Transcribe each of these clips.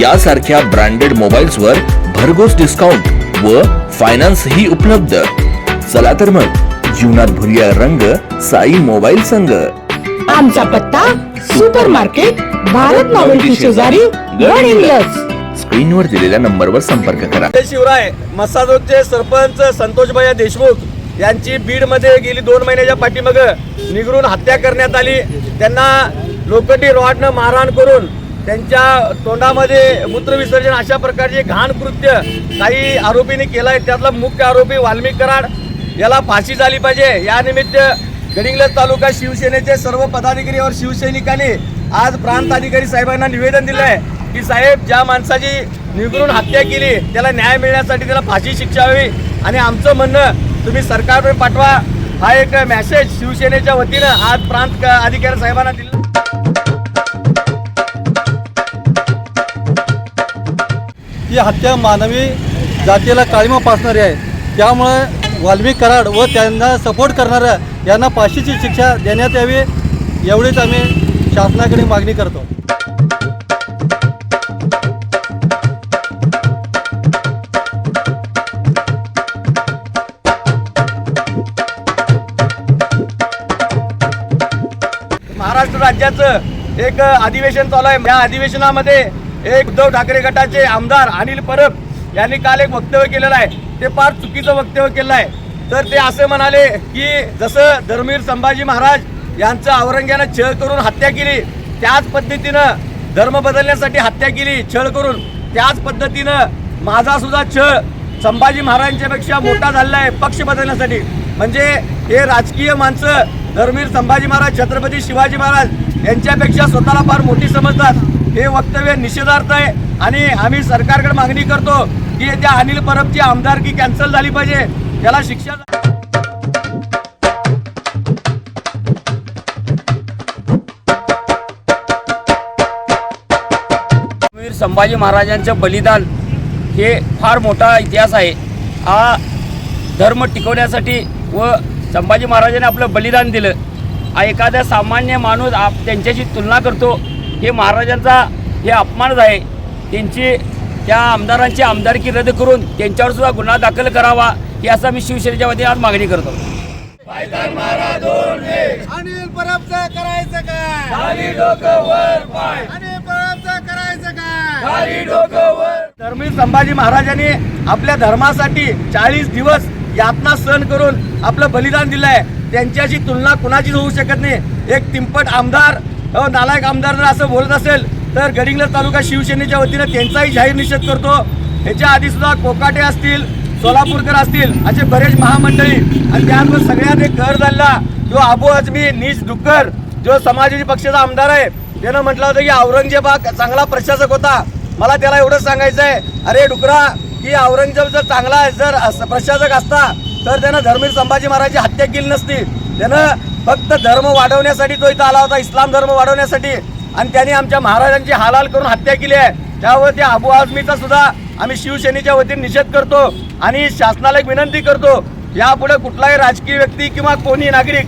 यासारख्या branded mobiles वर भरघोस डिस्काउंट व फायनान्स ही उपलब्ध. चला तर मग जीवनात भरूया रंग साई मोबाईल संघ. आमचा पत्ता सुपर मार्केट भारत नॉवेल्टी शेजारी गड हिंग्लज स्क्रीनवर दिलेल्या नंबरवर संपर्क करा. जय शिवराय मसाजोगचे सरपंच संतोषभैया देशमुख यांची बीडमध्ये गेली दोन महिन्याच्या पाठीमाग. निगरून हत्या करण्यात आली. त्यांना लोखंडी रॉडनं मारहाण करून त्यांच्या तोंडामध्ये मूत्रविसर्जन अशा प्रकारचे घाण कृत्य काही आरोपींनी केलं आहे त्यातला मुख्य आरोपी वाल्मिक कराड. याला फाशी झाली पाहिजे. यानिमित्त गडिंग्लज तालुका शिवसेनेचे सर्व पदाधिकारी और शिवसैनिकांनी आज प्रांत अधिकारी साहेबांना निवेदन दिलं आहे की साहेब ज्या माणसाची निगरून हत्या केली त्याला न्याय मिळण्यासाठी त्याला फाशी शिक्षा हवी. आणि आमचं म्हणणं तुम्ही सरकारकडे पाठवा. हा एक मॅसेज शिवसेनेच्या वतीनं आज प्रांत क- अधिकारी साहेबांना दिला. ही हत्या मानवी जातीला काळीमा पासणारी आहे. त्यामुळे वाल्मिक कराड व त्यांना सपोर्ट करणाऱ्या यांना फाशीची शिक्षा देण्यात यावी एवढीच आम्ही शासनाकडे मागणी करतो. महाराष्ट्र राज्याचं एक अधिवेशन चालू आहे. या अधिवेशनामध्ये एक उद्धव ठाकरे गटाचे आमदार अनिल परब यांनी काल एक वक्तव्य केलेलं आहे. ते फार चुकीचं वक्तव्य केलं आहे. तर ते असे म्हणाले की जसं धर्मवीर संभाजी महाराज यांचं औरंग्यानं छळ करून हत्या केली त्याच पद्धतीनं धर्म बदलण्यासाठी हत्या केली छळ करून त्याच पद्धतीनं माझा सुद्धा छळ संभाजी महाराजांच्यापेक्षा मोठा झालेला आहे पक्ष बदलण्यासाठी. म्हणजे हे राजकीय माणसं धर्मवीर संभाजी महाराज छत्रपती शिवाजी महाराज यांच्यापेक्षा स्वतःला फार मोठी समजतात हे वक्तव्य निषेधार्थ आहे आणि आम्ही सरकारकडे मागणी करतो की त्या अनिल परबची आमदारकी कॅन्सल झाली पाहिजे. त्याला शिक्षा वीर संभाजी महाराजांचं बलिदान हे फार मोठा इतिहास आहे. हा धर्म टिकवण्यासाठी व संभाजी महाराजांनी आपलं बलिदान दिलं. हा एखादा सामान्य माणूस आप त्यांच्याशी तुलना करतो. हे महाराजांचा हे अपमानच आहे. त्यांची त्या आमदारांची आमदारकी रद्द करून त्यांच्यावर सुद्धा गुन्हा दाखल करावा ही असं मी शिवसेनेच्या वतीने आज मागणी करतो. अनिल परबचं करायचं काय? अनिल परबचं करायचं काय? संभाजी महाराजांनी आपल्या धर्मासाठी चाळीस दिवस यातना सहन करून आपलं बलिदान दिलं आहे त्यांच्याशी तुलना कुणाचीच होऊ शकत नाही. एक तिंपट आमदार नालायक आमदार जर असं बोलत असेल तर गडिंग्लज तालुका शिवसेनेच्या वतीनं त्यांचाही जाहीर निषेध करतो. ह्याच्या आधी सुद्धा कोकाटे असतील सोलापूरकर असतील असे बरेच महामंडळी आणि त्यानंतर सगळ्यात एक घर झाला जो आबू अजमी नीच डुक्कर जो समाजवादी पक्षाचा आमदार आहे. त्यानं म्हटलं होतं की औरंगजेब हा चांगला प्रशासक होता. मला त्याला एवढंच सांगायचं आहे अरे डुकरा की औरंगजेब जर चांगला जर प्रशासक असता तर त्यानं धर्मवीर संभाजी महाराजची हत्या केली नसती. त्यानं फक्त धर्म वाढवण्यासाठी तो इथं आला होता इस्लाम धर्म वाढवण्यासाठी. आणि त्यांनी आमच्या महाराजांची हालाल करून हत्या केली आहे. त्यावर त्या अबू आझमीचा सुद्धा आम्ही शिवसेनेच्या वतीने निषेध करतो आणि शासनाला एक विनंती करतो यापुढे कुठलाही राजकीय व्यक्ती किंवा कोणी नागरिक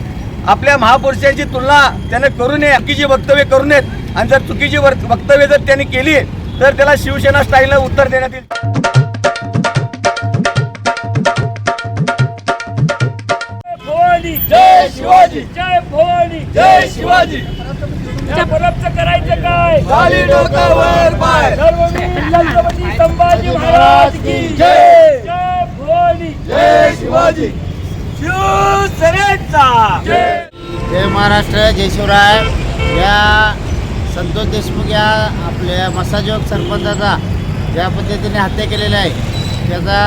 आपल्या महापुरुषांची तुलना त्याने करू नये चुकीची वक्तव्य करू नयेत. आणि जर चुकीची वक्तव्य जर त्यांनी केली तर त्याला शिवसेना स्टाईलला उत्तर देण्यात येईल. शिवाजी. जय भवानी. जय शिवाजी. करायचं काय? खाली डोकावर पाय. सर्ववीर छत्रपती संभाजी महाराज की जय. जय भवानी. जय शिवाजी. शिवसेनेचा. जय. महाराष्ट्र जय शिवराय. या संतोष देशमुख या आपल्या मसाजोग सरपंचाचा ज्या पद्धतीने हत्या केलेली आहे त्याचा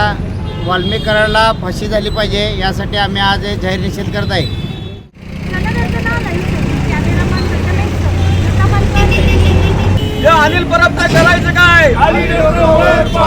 वाल्मिक कराडला फाशी झाली पाहिजे यासाठी आम्ही आज जाहीर निषेध करत आहे. अनिल परब करायचं काय अनिल परब